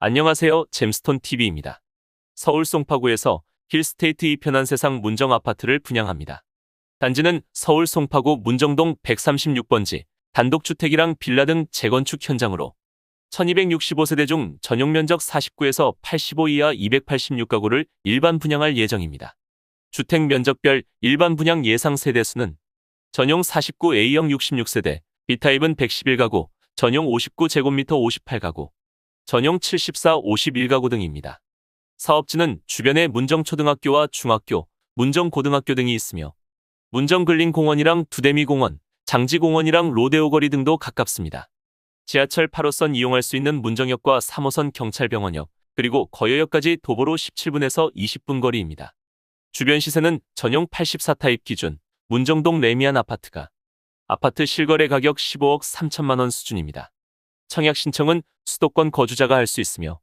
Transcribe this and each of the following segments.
안녕하세요. 잼스톤 TV입니다. 서울 송파구에서 힐스테이트 이 편한 세상 문정 아파트를 분양합니다. 단지는 서울 송파구 문정동 136번지 단독주택이랑 빌라 등 재건축 현장으로 1265세대 중 전용 면적 49에서 85 이하 286가구를 일반 분양할 예정입니다. 주택 면적별 일반 분양 예상 세대수는 전용 49 A형 66세대, B타입은 111가구, 전용 59제곱미터 58가구, 전용 74 51가구 등입니다. 사업지는 주변에 문정초등학교와 중학교, 문정고등학교 등이 있으며 문정근린공원이랑 두대미공원, 장지공원이랑 로데오거리 등도 가깝습니다. 지하철 8호선 이용할 수 있는 문정역과 3호선 경찰병원역, 그리고 거여역까지 도보로 17분에서 20분 거리입니다. 주변 시세는 전용 84타입 기준 문정동 레미안 아파트가 아파트 실거래 가격 15억 3천만 원 수준입니다. 청약 신청은 수도권 거주자가 할 수 있으며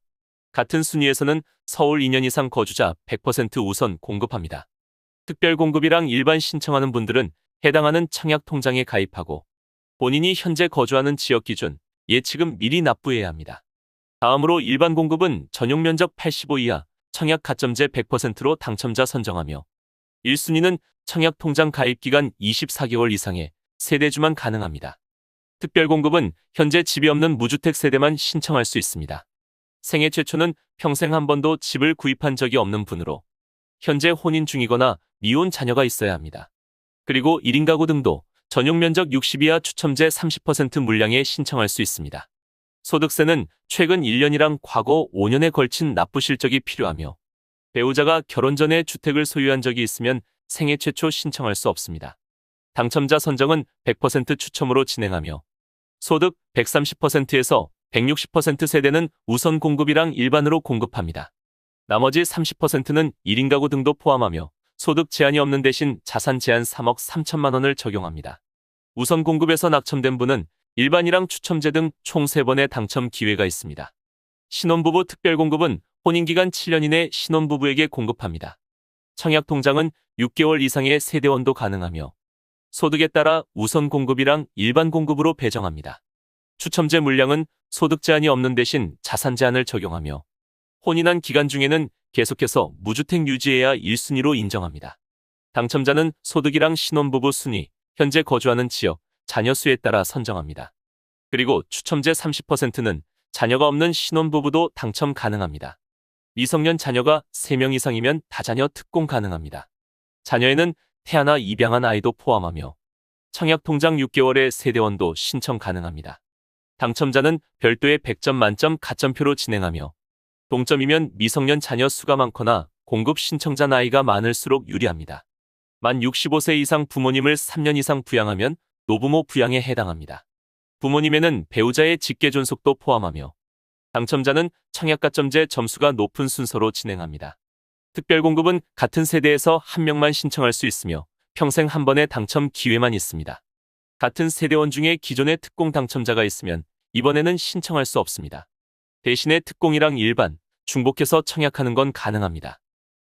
같은 순위에서는 서울 2년 이상 거주자 100% 우선 공급합니다. 특별 공급이랑 일반 신청하는 분들은 해당하는 청약 통장에 가입하고 본인이 현재 거주하는 지역 기준 예치금 미리 납부해야 합니다. 다음으로 일반 공급은 전용 면적 85 이하 청약 가점제 100%로 당첨자 선정하며 1순위는 청약 통장 가입 기간 24개월 이상의 세대주만 가능합니다. 특별 공급은 현재 집이 없는 무주택 세대만 신청할 수 있습니다. 생애 최초는 평생 한 번도 집을 구입한 적이 없는 분으로 현재 혼인 중이거나 미혼 자녀가 있어야 합니다. 그리고 1인 가구 등도 전용 면적 60 이하 추첨제 30% 물량에 신청할 수 있습니다. 소득세는 최근 1년이랑 과거 5년에 걸친 납부 실적이 필요하며 배우자가 결혼 전에 주택을 소유한 적이 있으면 생애 최초 신청할 수 없습니다. 당첨자 선정은 100% 추첨으로 진행하며 소득 130%에서 160% 세대는 우선 공급이랑 일반으로 공급합니다. 나머지 30%는 1인 가구 등도 포함하며 소득 제한이 없는 대신 자산 제한 3억 3천만 원을 적용합니다. 우선 공급에서 낙첨된 분은 일반이랑 추첨제 등 총 3번의 당첨 기회가 있습니다. 신혼부부 특별공급은 혼인기간 7년 이내 신혼부부에게 공급합니다. 청약통장은 6개월 이상의 세대원도 가능하며 소득에 따라 우선 공급이랑 일반 공급으로 배정합니다. 추첨제 물량은 소득 제한이 없는 대신 자산 제한을 적용하며 혼인한 기간 중에는 계속해서 무주택 유지해야 1순위로 인정합니다. 당첨자는 소득이랑 신혼부부 순위, 현재 거주하는 지역, 자녀 수에 따라 선정합니다. 그리고 추첨제 30%는 자녀가 없는 신혼부부도 당첨 가능합니다. 미성년 자녀가 3명 이상이면 다자녀 특공 가능합니다. 자녀에는 태아나 입양한 아이도 포함하며 청약통장 6개월의 세대원도 신청 가능합니다. 당첨자는 별도의 100점 만점 가점표로 진행하며 동점이면 미성년 자녀 수가 많거나 공급 신청자 나이가 많을수록 유리합니다. 만 65세 이상 부모님을 3년 이상 부양하면 노부모 부양에 해당합니다. 부모님에는 배우자의 직계 존속도 포함하며 당첨자는 청약가점제 점수가 높은 순서로 진행합니다. 특별공급은 같은 세대에서 한 명만 신청할 수 있으며 평생 한 번의 당첨 기회만 있습니다. 같은 세대원 중에 기존의 특공 당첨자가 있으면 이번에는 신청할 수 없습니다. 대신에 특공이랑 일반, 중복해서 청약하는 건 가능합니다.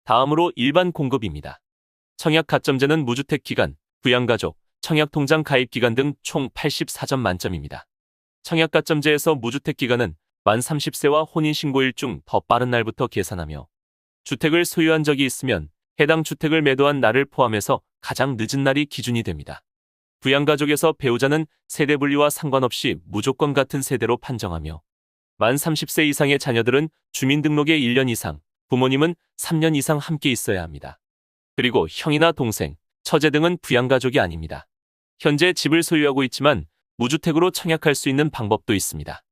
다음으로 일반 공급입니다. 청약 가점제는 무주택 기간, 부양가족, 청약통장 가입 기간 등 총 84점 만점입니다. 청약 가점제에서 무주택 기간은 만 30세와 혼인신고일 중 더 빠른 날부터 계산하며 주택을 소유한 적이 있으면 해당 주택을 매도한 날을 포함해서 가장 늦은 날이 기준이 됩니다. 부양가족에서 배우자는 세대 분리와 상관없이 무조건 같은 세대로 판정하며 만 30세 이상의 자녀들은 주민등록에 1년 이상, 부모님은 3년 이상 함께 있어야 합니다. 그리고 형이나 동생, 처제 등은 부양가족이 아닙니다. 현재 집을 소유하고 있지만 무주택으로 청약할 수 있는 방법도 있습니다.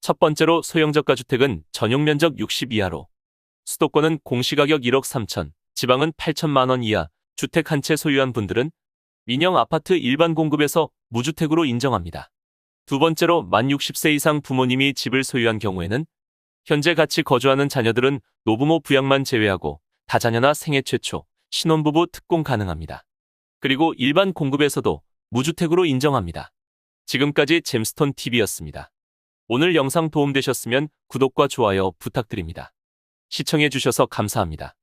첫 번째로 소형저가 주택은 전용 면적 60 이하로 수도권은 공시가격 1억 3천, 지방은 8천만 원 이하 주택 한 채 소유한 분들은 민영 아파트 일반 공급에서 무주택으로 인정합니다. 두 번째로 만 60세 이상 부모님이 집을 소유한 경우에는 현재 같이 거주하는 자녀들은 노부모 부양만 제외하고 다자녀나 생애 최초, 신혼부부 특공 가능합니다. 그리고 일반 공급에서도 무주택으로 인정합니다. 지금까지 잼스톤 TV였습니다. 오늘 영상 도움되셨으면 구독과 좋아요 부탁드립니다. 시청해주셔서 감사합니다.